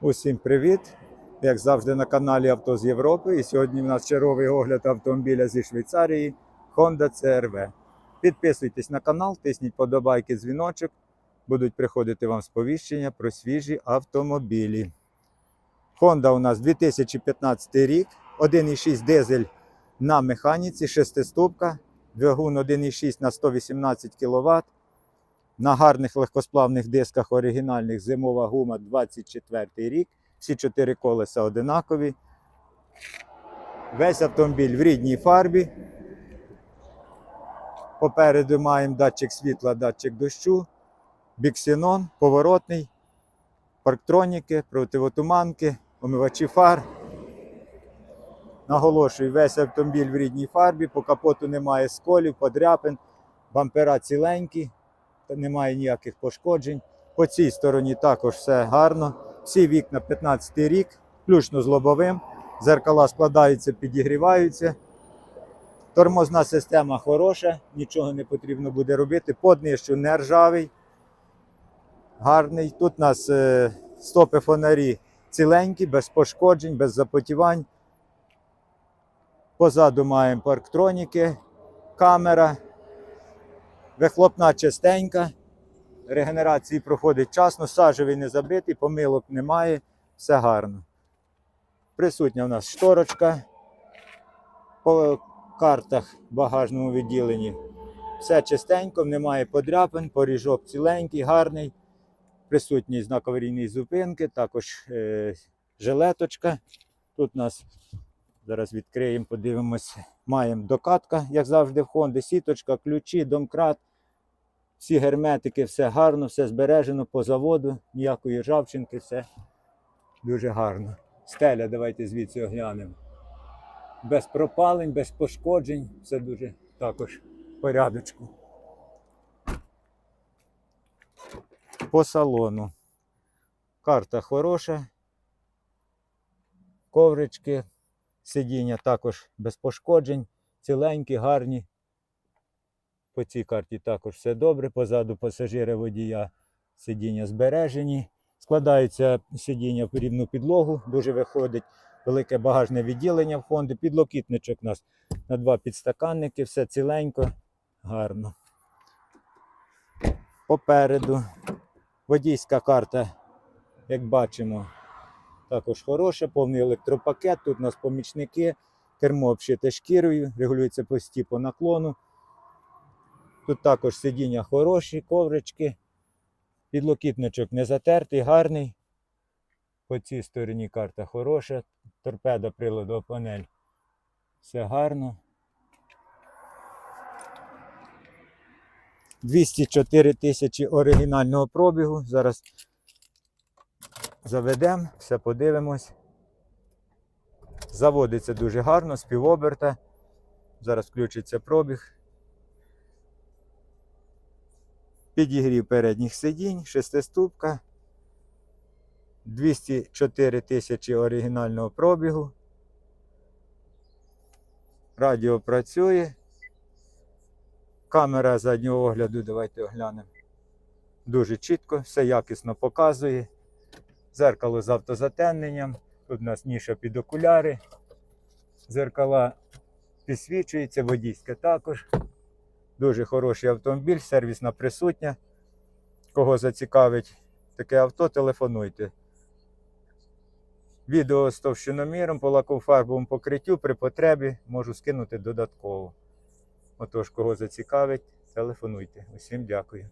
Усім привіт! Як завжди на каналі Авто з Європи. І сьогодні в нас черговий огляд автомобіля зі Швейцарії Honda CRV. Підписуйтесь на канал, тисніть подобайки, дзвіночок. Будуть приходити вам сповіщення про свіжі автомобілі. Honda у нас 2015 рік, 1,6 дизель на механіці, шестиступка, двигун 1,6 на 118 кВт. На гарних легкосплавних дисках оригінальних зимова гума 24 рік. Всі чотири колеса одинакові. Весь автомобіль в рідній фарбі. Попереду маємо датчик світла, датчик дощу, біксенон, поворотний, парктроніки, противотуманки, омивачі фар. Наголошую, весь автомобіль в рідній фарбі, по капоту немає сколів, подряпин, бампера ціленькі, немає ніяких пошкоджень. По цій стороні також все гарно. Всі вікна 15 рік, включно з лобовим. Зеркала складаються, підігріваються. Тормозна система хороша, нічого не потрібно буде робити. Поднищу не ржавий, гарний. Тут у нас е, стопи фонарі ціленькі, без пошкоджень, без запотівань. Позаду маємо парктроніки, камера, вихлопна чистенька. Регенерації проходить вчасно, сажевий не забитий, помилок немає, все гарно. Присутня у нас шторочка по картах в багажному відділенні. Все чистенько, немає подряпин, поріжок ціленький, гарний. Присутній знак зупинки, також е, жилеточка. Тут у нас зараз відкриємо, подивимося. Маємо докатка, як завжди, в Хонди, сіточка, ключі, домкрат. Всі герметики, все гарно, все збережено по заводу, ніякої ржавчинки, все дуже гарно. Стеля, давайте звідси оглянемо. Без пропалень, без пошкоджень, все дуже також порядочку. По салону. Карта хороша. Коврички, сидіння також без пошкоджень, ціленькі, гарні. По цій карті також все добре. Позаду пасажира водія сидіння збережені. Складається сидіння в рівну підлогу, дуже виходить велике багажне відділення в Хонди. Підлокітничок у нас на два підстаканники, все ціленько, гарно. Попереду водійська карта, як бачимо, також хороша, повний електропакет. Тут у нас помічники, кермо обшите шкірою, регулюється по наклону. Тут також сидіння хороші, коврички. Підлокітничок не затертий, гарний. По цій стороні карта хороша. Торпеда приладова панель. Все гарно. 204 тисячі оригінального пробігу. Зараз заведемо, все подивимось. Заводиться дуже гарно, з. Зараз включиться пробіг. Підігрів передніх сидінь, шестиступка, 204 тисячі оригінального пробігу. Радіо працює. Камера заднього огляду, давайте оглянемо. Дуже чітко, все якісно показує. Зеркало з автозатемненням. Тут у нас ніша під окуляри. Зеркала підсвічується, водійське також. Дуже хороший автомобіль, сервісна присутня. Кого зацікавить таке авто, телефонуйте. Відео з товщиноміром по лакофарбовому покриттю при потребі можу скинути додатково. Отож, кого зацікавить, телефонуйте. Усім дякую.